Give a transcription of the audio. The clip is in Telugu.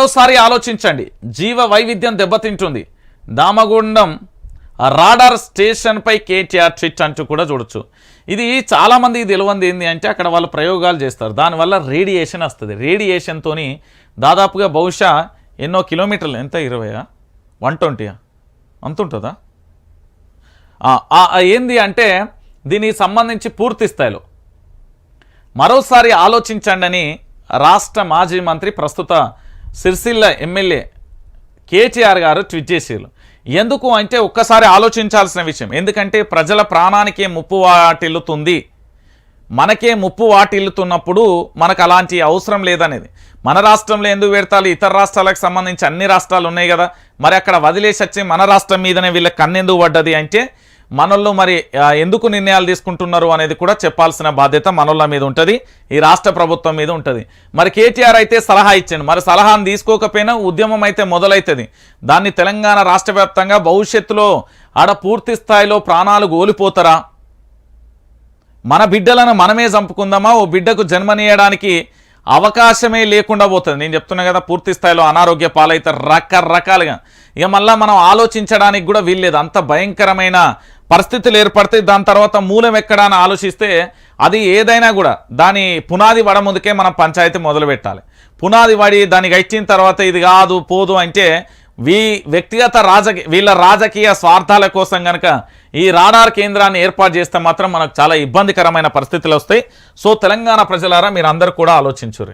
మరోసారి ఆలోచించండి. జీవ వైవిధ్యం దెబ్బతింటుంది. దామగుండం రాడార్ స్టేషన్పై కేటీఆర్ ట్విట్ అంటూ కూడా చూడొచ్చు. ఇది చాలామందికి తెలియంది ఏంటి అంటే అక్కడ వాళ్ళు ప్రయోగాలు చేస్తారు. దానివల్ల రేడియేషన్ వస్తుంది. రేడియేషన్తో దాదాపుగా బహుశా ఎన్నో కిలోమీటర్లు ఎంత ఇరవయా? వన్ ట్వంటీయా? అంత ఉంటుందా? ఏంది అంటే దీనికి సంబంధించి పూర్తి స్థాయిలో. మరోసారి ఆలోచించండి అని రాష్ట్ర మాజీ మంత్రి ప్రస్తుత సిరిసిల్ల ఎమ్మెల్యే కేటీఆర్ గారు ట్వీట్ చేసారు ఎందుకు అంటే ఒక్కసారి ఆలోచించాల్సిన విషయం. ఎందుకంటే ప్రజల ప్రాణానికే ముప్పు వాటిల్లుతుంది. మనకే ముప్పు వాటిల్లుతున్నప్పుడు మనకు అలాంటి అవసరం లేదనేది. మన రాష్ట్రంలో ఎందుకు పెడతారు? ఇతర రాష్ట్రాలకు సంబంధించి అన్ని రాష్ట్రాలు ఉన్నాయి కదా. మరి అక్కడ వదిలేసి వచ్చి మన రాష్ట్రం మీదనే వీళ్ళకి కన్నెందుకు పడ్డది అంటే మనల్లో మరి ఎందుకు నిర్ణయాలు తీసుకుంటున్నారు అనేది కూడా చెప్పాల్సిన బాధ్యత మనోళ్ళ మీద ఉంటుంది ఈ రాష్ట్ర ప్రభుత్వం మీద ఉంటుంది. మరి కేటీఆర్ అయితే సలహా ఇచ్చాను మరి సలహాను తీసుకోకపోయినా ఉద్యమం అయితే మొదలవుతుంది దాన్ని తెలంగాణ రాష్ట్ర వ్యాప్తంగా భవిష్యత్తులో ఆడ పూర్తి స్థాయిలో ప్రాణాలు కోల్పోతారా? మన బిడ్డలను మనమే చంపుకుందామా? ఓ బిడ్డకు జన్మనీయడానికి అవకాశమే లేకుండా పోతుంది. నేను చెప్తున్నా కదా పూర్తి స్థాయిలో అనారోగ్య పాలైతారు రకరకాలుగా. ఇక మళ్ళీ మనం ఆలోచించడానికి కూడా వీల్లేదు. అంత భయంకరమైన పరిస్థితులు ఏర్పడితే దాని తర్వాత మూలం ఎక్కడ అని ఆలోచిస్తే అది ఏదైనా కూడా దాని పునాది వడ ముందుకే మనం పంచాయతీ మొదలు పెట్టాలి. పునాది వడి దానికి ఇచ్చిన తర్వాత ఇది కాదు పోదు అంటే వీ వ్యక్తిగత రాజకీయ వీళ్ళ రాజకీయ స్వార్థాల కోసం కనుక ఈ రాడార్ కేంద్రాన్ని ఏర్పాటు చేస్తే మాత్రం మనకు చాలా ఇబ్బందికరమైన పరిస్థితులు వస్తాయి. సో తెలంగాణ ప్రజలారా మీరు అందరూ కూడా ఆలోచించుర్రి.